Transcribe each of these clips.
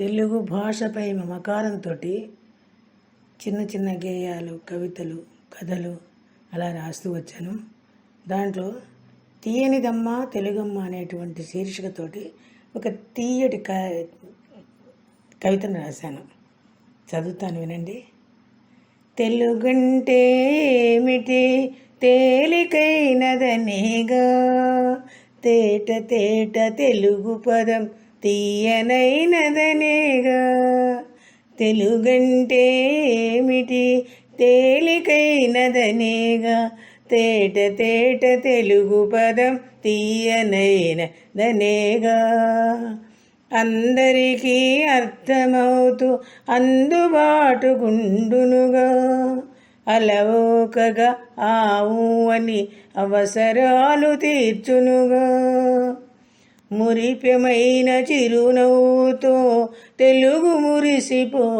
తెలుగు భాషపై మమకారంతో చిన్న చిన్న గేయాలు కవితలు కథలు అలా రాస్తూ వచ్చాను. దాంట్లో తీయనిదమ్మ తెలుగమ్మ అనేటువంటి శీర్షికతోటి ఒక తీయటి క కవితను రాశాను. చదువుతాను వినండి. తెలుగుంటే ఏమిటి? తేలికైనదనేగా. తేట తేట తెలుగు పదం తీయనైనదనేగా. తెలుగంటే ఏమిటి తేలికైనదనేగా. తేట తేట తెలుగు పదం తీయనైనదనేగా. అందరికీ అర్థమవుతూ అందుబాటుగుండునుగా అలవోకగా ఆవు అని అవసరాలు తీర్చునుగా. మురిపెమైన చిరునవ్వుతో తెలుగు మురిసిపోవునులే.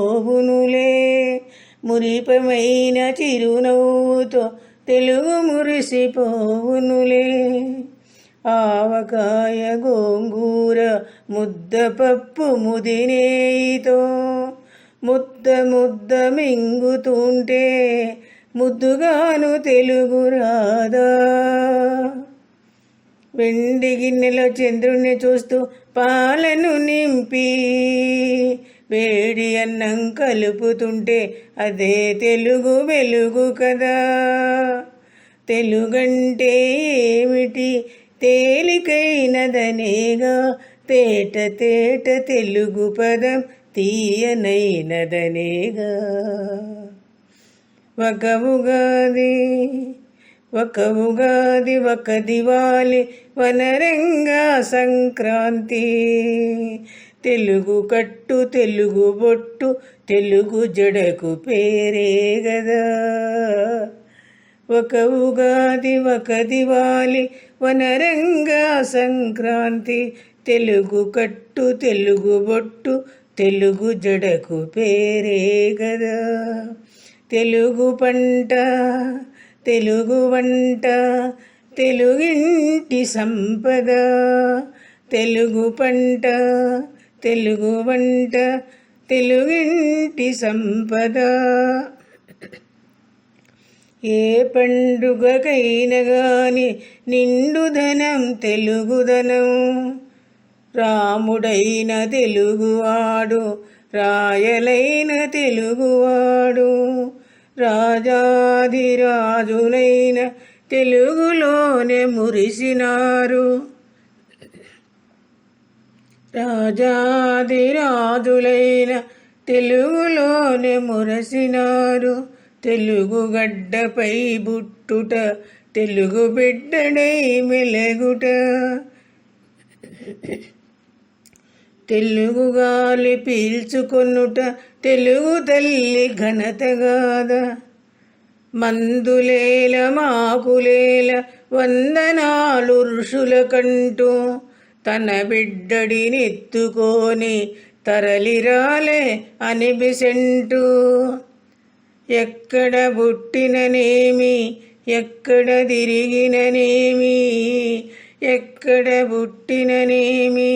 మురిపెమైన చిరునవ్వుతో తెలుగు మురిసిపోవునులే. ఆవకాయ గోంగూర ముద్దపప్పు ముదినేయితో ముద్ద ముద్ద మింగుతుంటే ముద్దుగాను తెలుగు రాదా వెండి గిన్నెలో చంద్రుణ్ణి చూస్తూ పాలను నింపి వేడి అన్నం కలుపుతుంటే అదే తెలుగు వెలుగు కదా. తెలుగంటే ఏమిటి? తేలికైనదనేగా తేట తేట తెలుగు పదం తీయనైనదనేగా. ఒక ఉగాది ఒక ఉగాది ఒక దివాలి వనరంగా సంక్రాంతి. తెలుగు కట్టు తెలుగు బొట్టు తెలుగు జడకు పేరే గదా. ఒక ఉగాది ఒక దివాలి వనరంగా సంక్రాంతి. తెలుగు కట్టు తెలుగు బొట్టు తెలుగు జడకు పేరే గదా. తెలుగు పంట తెలుగు వంట తెలుగింటి సంపద. తెలుగు పంట తెలుగు వంట తెలుగింటి సంపద. ఏ పండుగకైన గాని నిండుధనం తెలుగుదనం రాముడైన తెలుగువాడు రాయలైన తెలుగువాడు రాజాధిరాజులైన తెలుగులోనే మురిసినారు. రాజాధిరాజులైన తెలుగులోనే మురసినారు. తెలుగు గడ్డపై బుట్టుట తెలుగు బిడ్డడై మెలగుట. తెలుగు గాలి పీల్చుకొనుట తెలుగు తల్లి ఘనతగాద మందులేల మాకులేల వందనాలు ఋషుల కంటూ తన బిడ్డడినెత్తుకొని తరలిరాలే అనిపిసెంటూ ఎక్కడ పుట్టిననేమి ఎక్కడ తిరిగిననేమి ఎక్కడ పుట్టిననేమి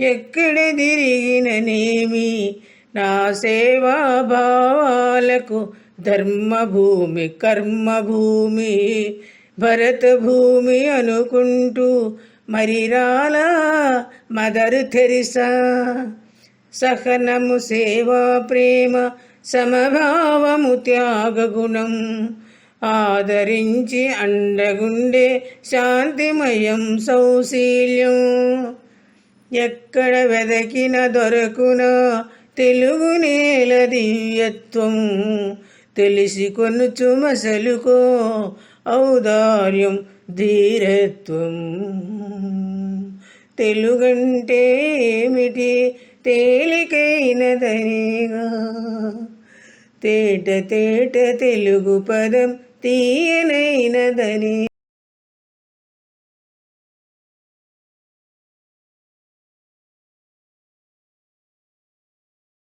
ఎక్కడ తిరిగిననేమి? నా సేవా భావాలకు ధర్మభూమి కర్మభూమి భరత భూమి అనుకుంటూ మరి రాలా మదర్ తెరిసా. సహనము సేవా ప్రేమ సమభావము త్యాగగుణం ఆదరించి అండగుండే శాంతిమయం సౌశీల్యం. ఎక్కడ వెదకిన దొరకున తెలుగు నేల దివ్యత్వం. తెలిసి కొనుచు మసలుకో ఔదార్యం ధీరత్వం. తెలుగంటే ఏమిటి? తేలికైనదనేగా. తేట తేట తెలుగు పదం తీయనైనదని